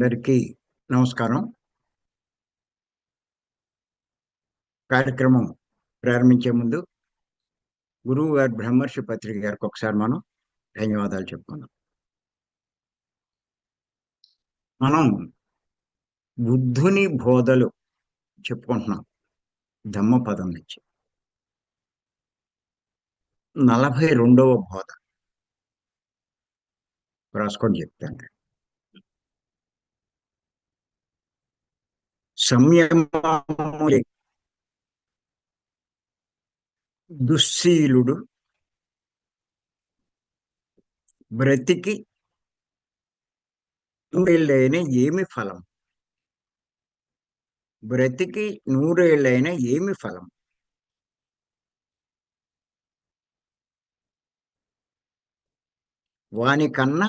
అందరికీ నమస్కారం. కార్యక్రమం ప్రారంభించే ముందు గురువు గారు బ్రహ్మర్షి పత్రిక గారికి ఒకసారి మనం ధన్యవాదాలు చెప్పుకుందాం. మనం బుద్ధుని బోధలు చెప్పుకుంటున్నాం. ధమ్మపదం నుంచి. నలభై రెండవ బోధ. రాసుకొని చెప్తాను. సంయమము దుశ్శీలుడు బ్రతికి నూరేళ్ళైన ఏమి ఫలం బ్రతికి నూరేళ్ళైన ఏమి ఫలం వానికన్నా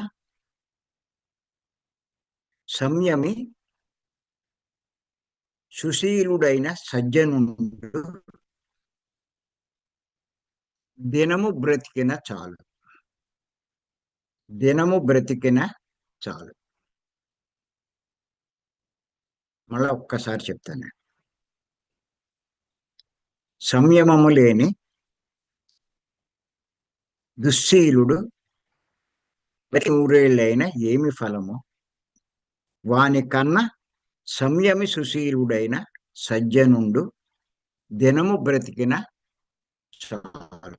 సంయమి సుశీలుడైన సజ్జనుడు. దినము బ్రతికిన చాలు. దినము బ్రతికిన చాలు. మళ్ళా ఒక్కసారి చెప్తాను. సంయమము లేని దుశ్శీలుడు నూరేళ్ళైన ఏమి ఫలము? వాని కన్నా సంయమి సుశీలుడైన సజ్జనుండు దినము బ్రతికిన చాలు.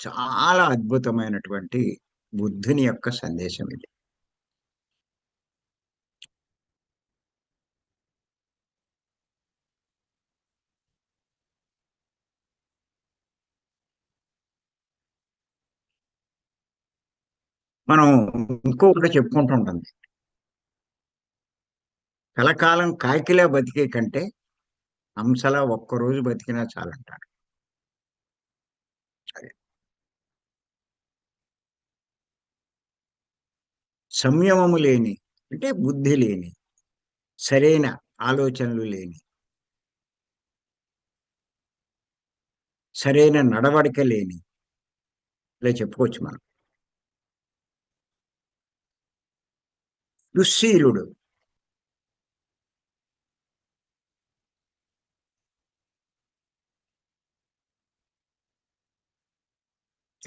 చాలా అద్భుతమైనటువంటి బుద్ధుని యొక్క సందేశం ఇది. మనం ఇంకొకటి చెప్పుకుంటూ ఉంటుంది కలకాలం కాకిలా బతికే కంటే హంసలా ఒక్కరోజు బతికినా చాలంటారు సంయమము లేని అంటే బుద్ధి లేని సరైన ఆలోచనలు లేని సరైన నడవడిక లేని ఇలా చెప్పుకోవచ్చు మనం. దుశ్శీలుడు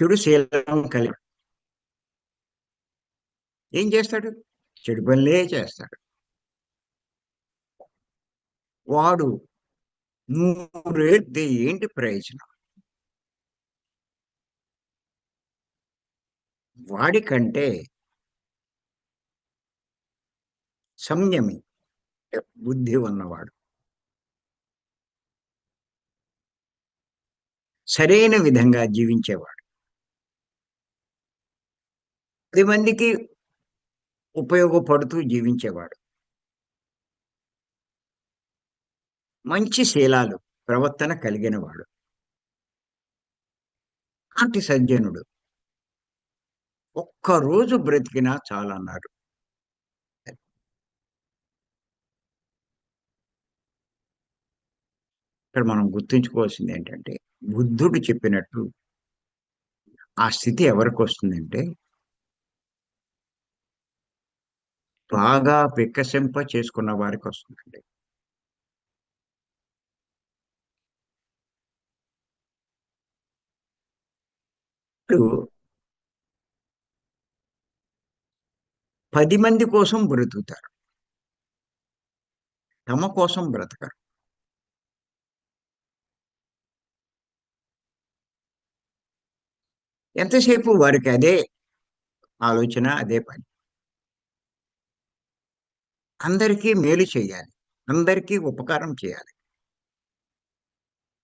చెడు శీలం కలిగి ఏం చేస్తాడు? చెడు పనులే చేస్తాడు. వాడు నూరేది ఏంటి ప్రయోజనం? వాడికంటే సంయమి బుద్ధి ఉన్నవాడు. సరైన విధంగా జీవించేవాడు. పది మందికి ఉపయోగపడుతూ జీవించేవాడు. మంచి శీలాలు ప్రవర్తన కలిగిన వాడు అలాంటి సజ్జనుడు. ఒక్కరోజు బ్రతికినా చాలన్నాడు. ఇక్కడ మనం గుర్తుంచుకోవాల్సింది ఏంటంటే బుద్ధుడు చెప్పినట్టు ఆ స్థితి ఎవరికి వస్తుందంటే బాగా వికసింప చేసుకున్న వారికి వస్తుందండి పది మంది కోసం బ్రతుకుతారు. తమ కోసం బ్రతకరు. ఎంతసేపు వారికి అదే ఆలోచన అదే పని? అందరికీ మేలు చేయాలి. అందరికీ ఉపకారం చేయాలి.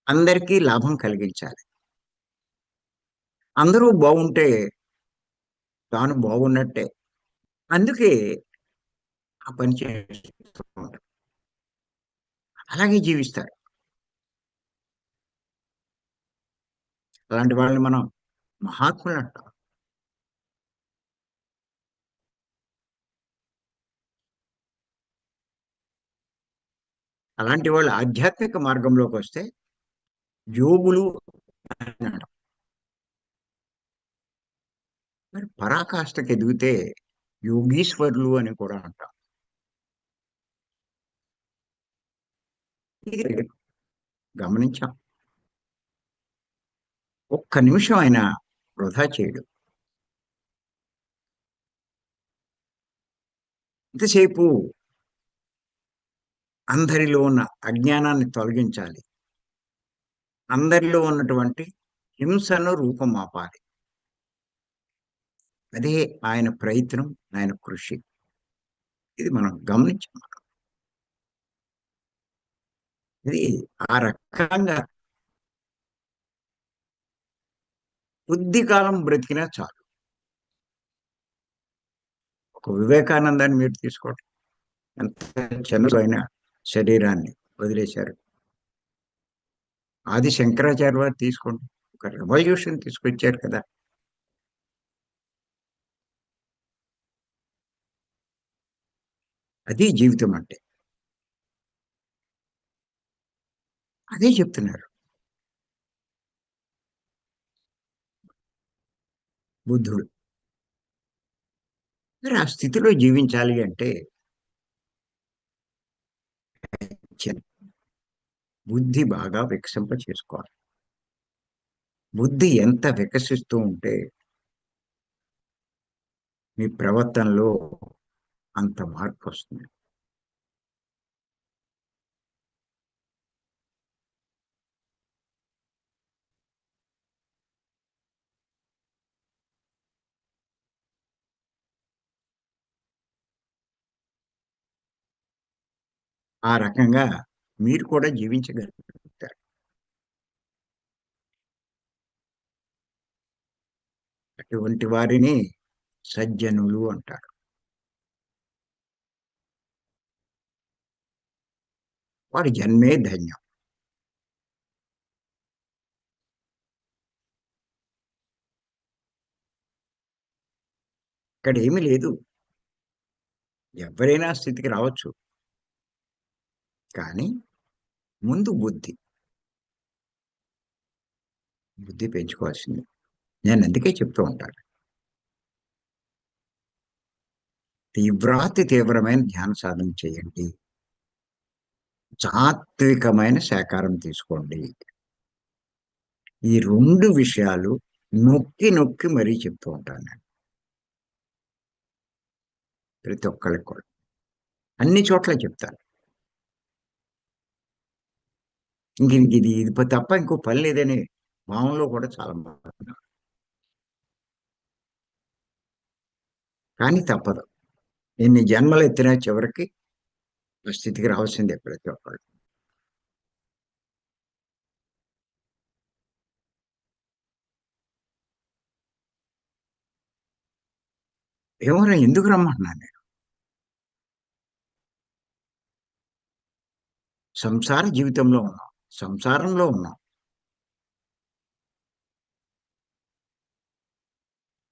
అందరికీ లాభం కలిగించాలి. అందరూ బాగుంటే తాను బాగున్నట్టే. అందుకే ఆ పని చేస్తూ ఉంటారు. అలాగే జీవిస్తారు. అలాంటి వాళ్ళని మనం మహాత్ములు అంటాం. అలాంటి వాళ్ళు ఆధ్యాత్మిక మార్గంలోకి వస్తే యోగులు అన్నాడు మరి పరాకాష్ఠకి ఎదిగితే యోగీశ్వరులు అని కూడా అంటాం ఇది గమనించాం. ఒక్క నిమిషం ఆయన వృధా చేయడు. ఇంతసేపు అందరిలో ఉన్న అజ్ఞానాన్ని తొలగించాలి. అందరిలో ఉన్నటువంటి హింసను రూపమాపాలి. అదే ఆయన ప్రయత్నం ఆయన కృషి. ఇది మనం గమనించాం ఇది ఆ రకంగా కొద్ది కాలం బ్రతికినా చాలు. ఒక వివేకానందాన్ని మీరు తీసుకోవటం ఎంత చంద్రులైన శరీరాన్ని వదిలేశారు. ఆది శంకరాచార్య వారు తీసుకోండి. ఒక రెవల్యూషన్ తీసుకొచ్చారు కదా. అది జీవితం అంటే. అదే చెప్తున్నారు. బుద్ధుడు. మరి ఆ స్థితిలో జీవించాలి అంటే బుద్ధి బాగా వికసింప చేసుకోవాలి. బుద్ధి ఎంత వికసిస్తూ ఉంటే మీ ప్రవర్తనలో అంత మార్పు వస్తుంది. ఆ రకంగా మీరు కూడా జీవించగలుగుతారు. అటువంటి వారిని సజ్జనులు అంటారు. వారి జన్మే ధన్యం. ఇక్కడ ఏమీ లేదు. ఎవరైనా స్థితికి రావచ్చు. కానీ ముందు బుద్ధి. బుద్ధి పెంచుకోవాల్సింది. నేను అందుకే చెప్తూ ఉంటాను తీవ్రాతి తీవ్రమైన ధ్యాన సాధన చేయండి. సాత్వికమైన సేకారం తీసుకోండి. ఈ రెండు విషయాలు నొక్కి నొక్కి మరీ చెప్తూ ఉంటాను నేను. ప్రతి ఒక్కరికి కూడా. అన్ని చోట్ల చెప్తాను. ఇంక ఇది ఇది తప్ప ఇంకో పని లేదని భావంలో కూడా చాలా బాగా కానీ తప్పదు. ఎన్ని జన్మలు ఎత్తినా చివరికి స్థితికి రావాల్సింది ప్రతి ఒకళ్ళు ఏమన్నా ఎందుకు రమ్మంటున్నాను నేను సంసార జీవితంలో ఉన్నాం. సంసారంలో ఉన్నావు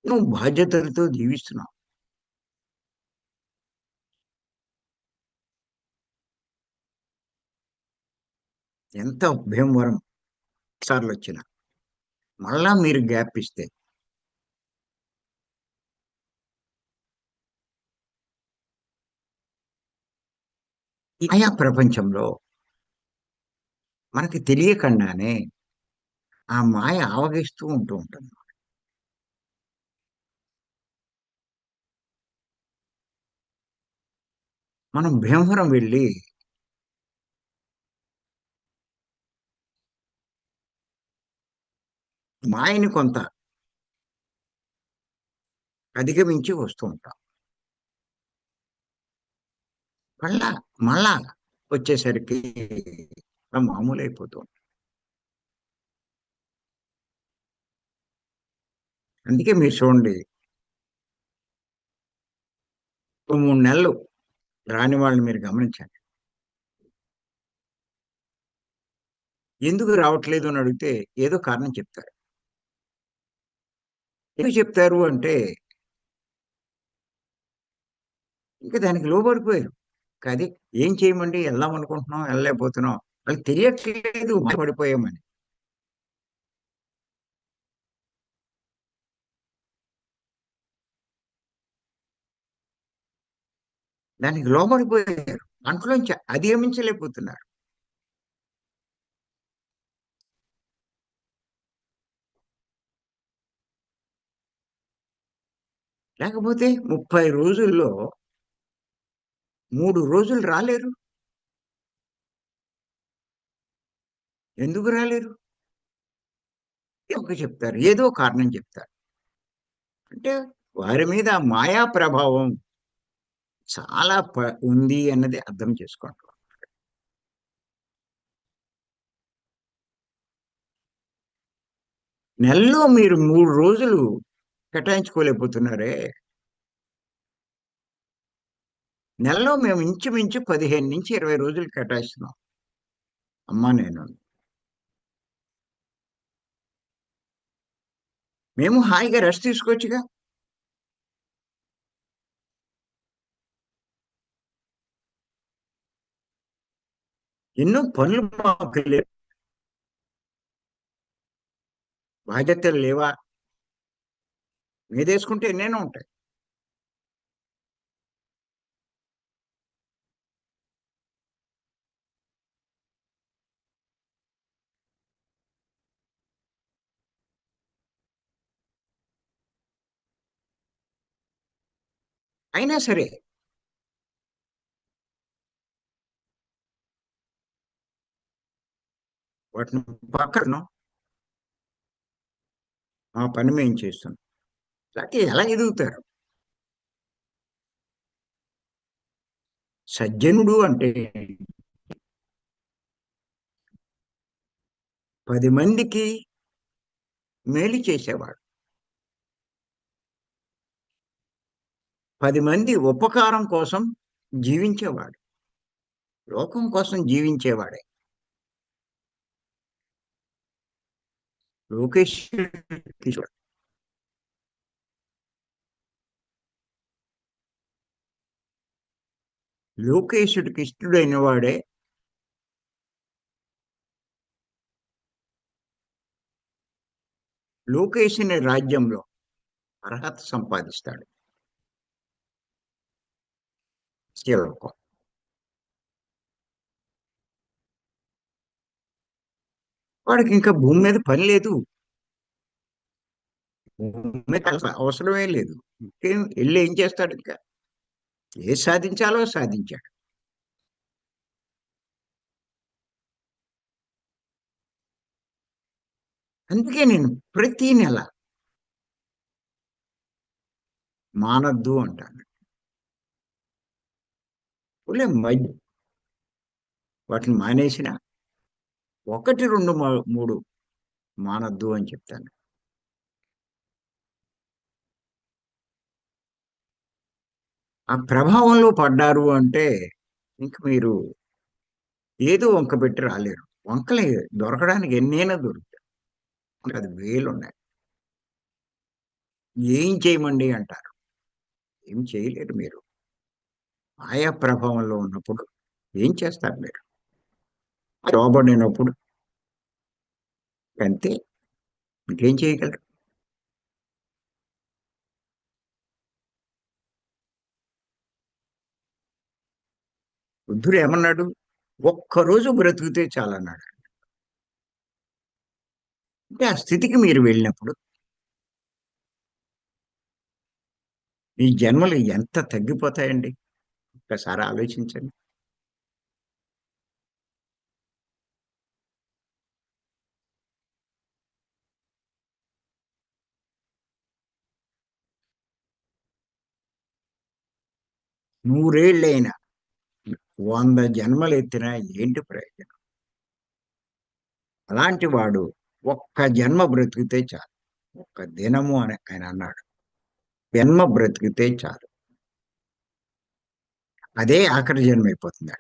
నువ్వు బాధ్యతలతో జీవిస్తున్నావు. ఎంత భీమవరం సార్లు వచ్చిన మళ్ళా మీరు గ్యాప్ ఇస్తే ఆయా ప్రపంచంలో మనకి తెలియకుండానే ఆ మాయ ఆవగిస్తూ ఉంటూ ఉంటుంది. మనం భీమవరం వెళ్ళి మాయని కొంత అధిగమించి వస్తూ ఉంటాం. మళ్ళా మళ్ళా వచ్చేసరికి మామూలు అయిపోతూ అందుకే మీరు చూడండి. మూడు నెలలు రాని వాళ్ళని మీరు గమనించండి. ఎందుకు రావట్లేదు అని అడిగితే ఏదో కారణం చెప్తారు. ఎందుకు చెప్తారు అంటే ఇంకా దానికి లోబడిపోయారు. కాదు ఏం చేయమండి? వెళ్దాం అనుకుంటున్నాం వెళ్ళలేకపోతున్నాం. అది తెలియట్లేదు పడిపోయామని దానికి లోబడిపోయారు దాంట్లోంచి అధిగమించలేకపోతున్నారు లేకపోతే ముప్పై రోజుల్లో మూడు రోజులు రాలేరు? ఎందుకు రాలేరు ఒక చెప్తారు? ఏదో కారణం చెప్తారు. అంటే వారి మీద మాయా ప్రభావం చాలా ప- ఉంది అన్నది అర్థం చేసుకోండి. నెలలో మీరు మూడు రోజులు కేటాయించుకోలేకపోతున్నారే? నెలలో మేము ఇంచుమించు పదిహేను నుంచి ఇరవై రోజులు కేటాయిస్తున్నాం. అమ్మా నేను మేము హాయిగా రెస్ట్ తీసుకోవచ్చుగా. ఎన్నో పనులు మాకు లేవు బాధ్యతలు లేవా? మీదేసుకుంటే ఎన్నైనా ఉంటాయి. అయినా సరే వాటిని పక్కన మా పని మేము చేస్తున్నాం. లేకపోతే ఎలా ఎదుగుతారు? సజ్జనుడు అంటే పది మందికి మేలు చేసేవాడు. పది మంది ఉపకారం కోసం జీవించేవాడు. లోకం కోసం జీవించేవాడే. లోకేష్ లోకేశుడికి ఇష్టడైన వాడే లోకేశుని రాజ్యంలో అర్హత సంపాదిస్తాడు. శివలోకం వాడికి ఇంకా భూమి మీద పని లేదు. భూమి మీద అవసరమే లేదు. ఇంకేం వెళ్ళి ఏం చేస్తాడు ఇంకా? ఏ సాధించాలో సాధించాడు. అందుకే నేను ప్రతి నెల మానద్దు అంటాను. లే మధ్య వాటిని మానేసిన ఒకటి రెండు మూడు మానద్దు అని చెప్తాను. ఆ ప్రభావంలో పడ్డారు అంటే ఇంక మీరు ఏదో వంక పెట్టి రాలేరు. వంకలే దొరకడానికి ఎన్నైనా దొరుకుతాయి. అది వేలు ఉన్నాయి ఏం చేయమండి అంటారు. ఏం చేయలేరు మీరు. ఆయా ప్రభావంలో ఉన్నప్పుడు ఏం చేస్తారు మీరు? లోబడినప్పుడు అంతే. ఇంకేం చేయగలరు? బుద్ధుడు ఏమన్నాడు? ఒక్కరోజు బ్రతికితే చాలన్నాడు. అంటే ఆ స్థితికి మీరు వెళ్ళినప్పుడు ఈ జన్మలు ఎంత తగ్గిపోతాయండి? ఒక్కసారి ఆలోచించండి. నూరేళ్ళైనా వంద జన్మలు ఎత్తినా ఏంటి ప్రయోజనం? అలాంటి వాడు ఒక్క జన్మ బ్రతికితే చాలు. ఒక్క దినము అని ఆయన అన్నాడు. జన్మ బ్రతికితే చాలు. అదే ఆఖరి జన్మ అయిపోతుంది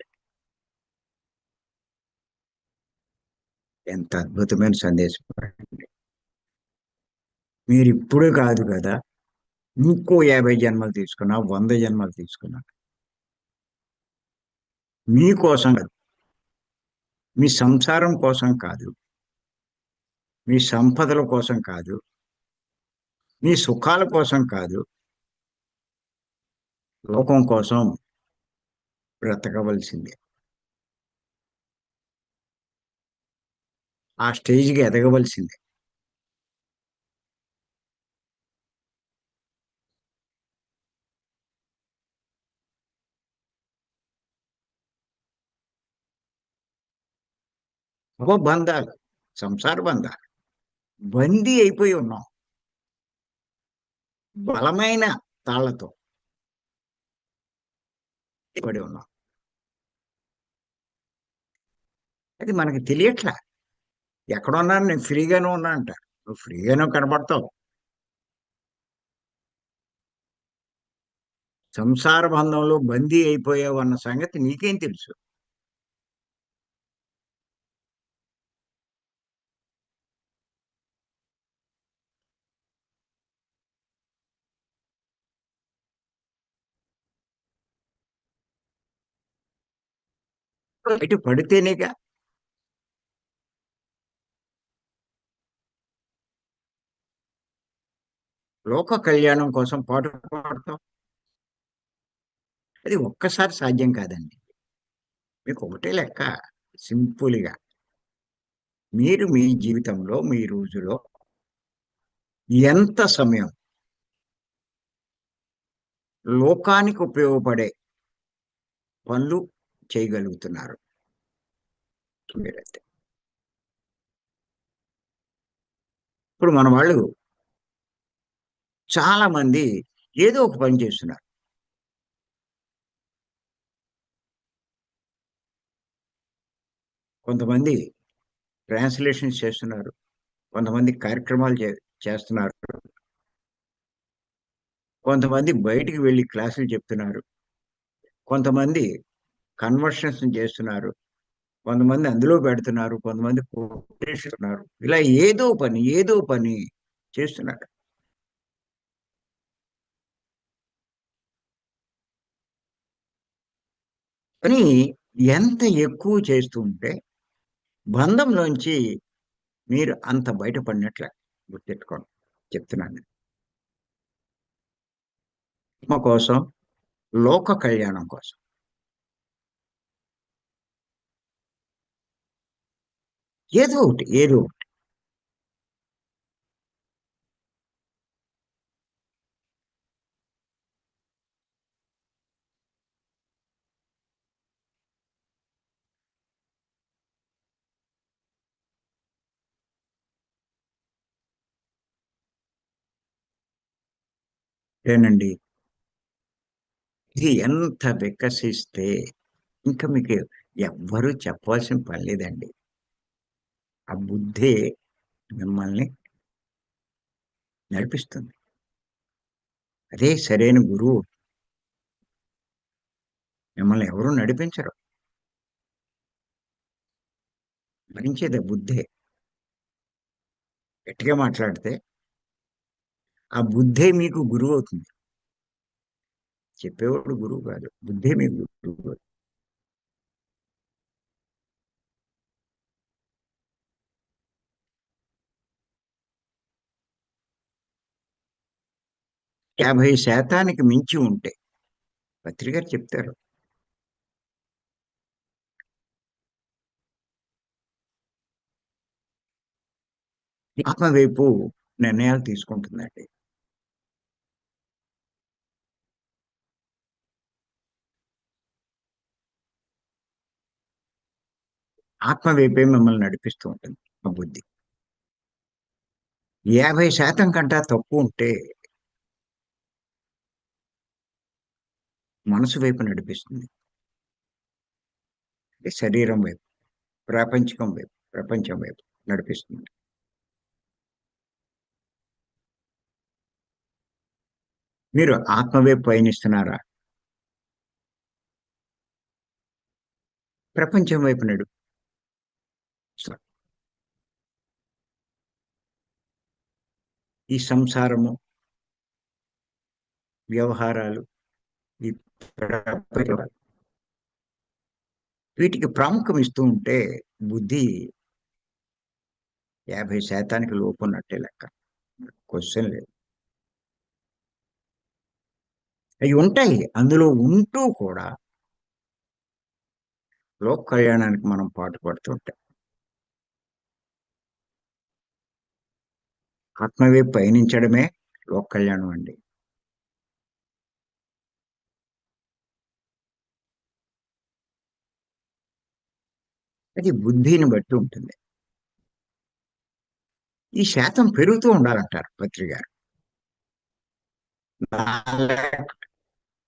ఎంత అద్భుతమైన సందేశం అండి. మీరు ఇప్పుడు కాదు కదా ఇంకో యాభై జన్మలు తీసుకున్నా వంద జన్మలు తీసుకున్నా. మీకోసం కాదు. మీ సంసారం కోసం కాదు. మీ సంపదల కోసం కాదు. మీ సుఖాల కోసం కాదు. లోకం కోసం బ్రతకవలసిందే. ఆ స్టేజ్కి ఎదగవలసిందే. అవ బంధాలు సంసార బంధాలు బందీ అయిపోయి ఉన్నాం. బలమైన తాళ్ళతో పడి ఉన్నాం. అది మనకి తెలియట్లా. ఎక్కడున్నాను నేను ఫ్రీగానే ఉన్నా అంట. నువ్వు ఫ్రీగానే కనబడతావు సంసార బంధంలో బందీ అయిపోయావు అన్న సంగతి నీకేం తెలుసు? బయట పడితేనేగా లోక కళ్యాణం కోసం పాటు పాడతాం. అది ఒక్కసారి సాధ్యం కాదండి. మీకు ఒకటే లెక్క సింపుల్గా. మీరు మీ జీవితంలో మీ రోజులో ఎంత సమయం లోకానికి ఉపయోగపడే పనులు చేయగలుగుతున్నారు? మీరైతే ఇప్పుడు మన వాళ్ళు చాలా మంది ఏదో ఒక పని చేస్తున్నారు. కొంతమంది ట్రాన్స్లేషన్స్ చేస్తున్నారు. కొంతమంది కార్యక్రమాలు చే చేస్తున్నారు. కొంతమంది బయటికి వెళ్ళి క్లాసులు చెప్తున్నారు. కొంతమంది కన్వర్షన్స్ చేస్తున్నారు. కొంతమంది అందులో పెడుతున్నారు. కొంతమంది కొట్టేస్తున్నారు. ఇలా ఏదో పని ఏదో పని చేస్తున్నారు. కానీ ఎంత ఎక్కువ చేస్తుంటే బంధంలోంచి మీరు అంత బయటపడినట్లే గుర్తెట్టుకోండి చెప్తున్నాను ఆత్మ కోసం లోక కళ్యాణం కోసం. ఏదో ఒకటి ఏదో ఒకటి. ఏనండి? ఇది ఎంత వికసిస్తే ఇంకా మీకు ఎవ్వరూ చెప్పాల్సిన పని లేదండి. ఆ బుద్ధే మిమ్మల్ని నడిపిస్తుంది. అదే సరైన గురువు. మిమ్మల్ని ఎవరు నడిపించరు. భరించేది బుద్ధే. గట్టిగా మాట్లాడితే ఆ బుద్ధే మీకు గురువు అవుతుంది. చెప్పేవాడు గురువు కాదు. బుద్ధే మీకు గురువు యాభై శాతానికి మించి ఉంటే పత్రికారు చెప్తారు. ఆత్మవైపు నిర్ణయాలు తీసుకుంటుందండి. ఆత్మ వైపే మిమ్మల్ని నడిపిస్తూ ఉంటుంది ఆ బుద్ధి. యాభై శాతం కంటే తక్కువ ఉంటే మనసు వైపు నడిపిస్తుంది. అంటే శరీరం వైపు ప్రాపంచికం వైపు ప్రపంచం వైపు నడిపిస్తుంది. మీరు ఆత్మవైపు పయనిస్తున్నారా? ప్రపంచం వైపు నడుపు ఈ సంసారము వ్యవహారాలు ఈ వీటికి ప్రాముఖ్యం ఇస్తూ ఉంటే బుద్ధి యాభై శాతానికి లోపు ఉన్నట్టే లెక్క. క్వశ్చన్ లేదు. అవి ఉంటాయి. అందులో ఉంటూ కూడా లోక కళ్యాణానికి మనం పాటు ఆత్మవైపు పయనించడమే లోక కళ్యాణం అండి. అది బుద్ధిని బట్టి ఉంటుంది. ఈ శాతం పెరుగుతూ ఉండాలంటారు పత్రి గారు.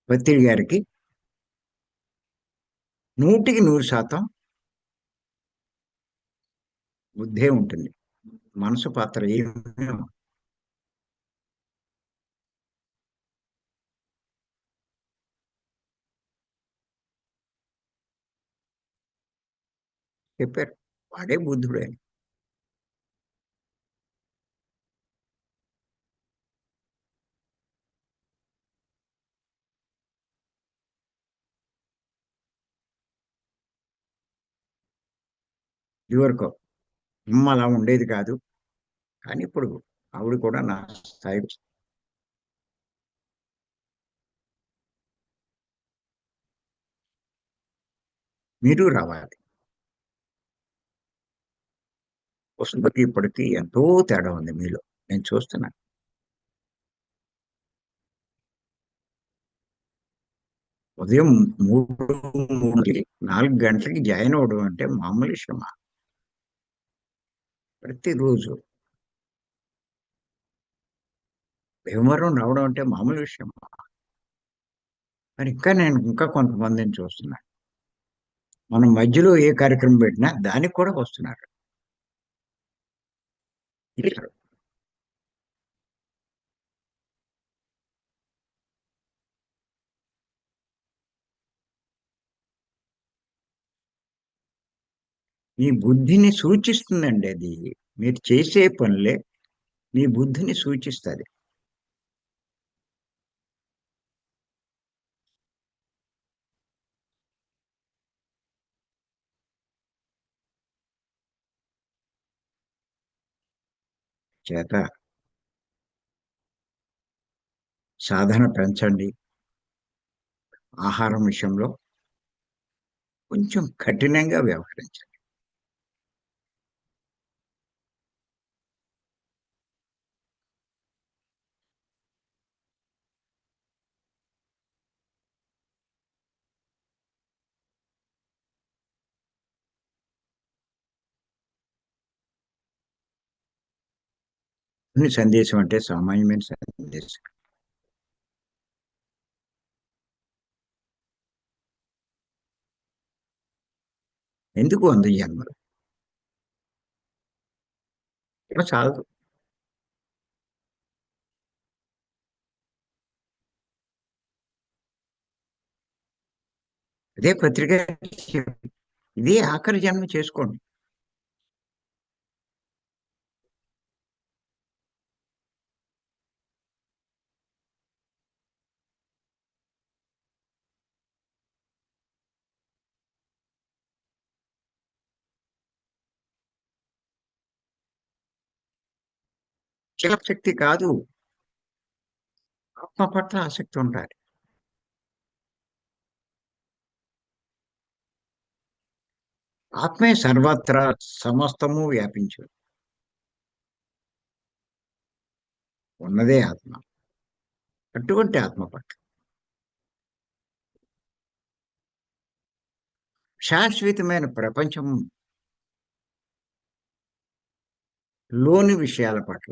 పత్రి గారికి నూటికి నూరు శాతం బుద్ధే ఉంటుంది. మనసు పాత్ర ఏమీ చెప్పారు. వాడే బుద్ధుడే. ఇదివరకు అమ్మ అలా ఉండేది కాదు. కానీ ఇప్పుడు ఆవిడ కూడా నా స్థాయి మీరు రావాలి. వసంతకి ఇప్పటికీ ఎంతో తేడా ఉంది మీలో. నేను చూస్తున్నాను ఉదయం మూడు మూడు నాలుగు గంటలకి జాయిన్ అవ్వడం అంటే మామూలు శ్రమ. ప్రతిరోజు భీమవరం రావడం అంటే మామూలు విషయం. మరి ఇంకా నేను ఇంకా కొంతమందిని చూస్తున్నాను మనం మధ్యలో ఏ కార్యక్రమం పెట్టినా దానికి కూడా వస్తున్నారు. మీ బుద్ధిని సూచిస్తుందండి అది. మీరు చేసే పనులే మీ బుద్ధిని సూచిస్తుంది. చేత సాధన పెంచండి. ఆహారం విషయంలో కొంచెం కఠినంగా వ్యవహరించండి. అన్ని సందేశం అంటే సామాన్యమైన సందేశం. ఎందుకు అందు జన్మలు చాలదు. అదే పత్రిక ఇదే ఆఖరి జన్మ చేసుకోండి. శక్తి కాదు. ఆత్మ పట్ల ఆసక్తి ఉండాలి. ఆత్మే సర్వత్రా సమస్తము వ్యాపించు ఉన్నదే ఆత్మ. అటువంటి ఆత్మ పట్ల. శాశ్వతమైన ప్రపంచం లోని విషయాల పట్ల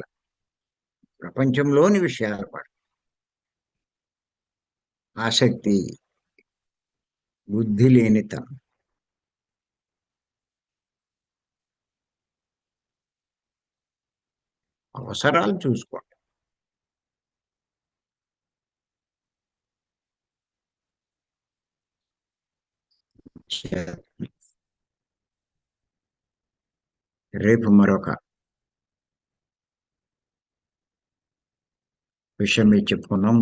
ప్రపంచంలోని విషయాల పట్ల ఆసక్తి బుద్ధి లేనితనం అవసరాలు చూసుకోండి రేపు మరొక విషయం మీరు చెప్పుకున్నాం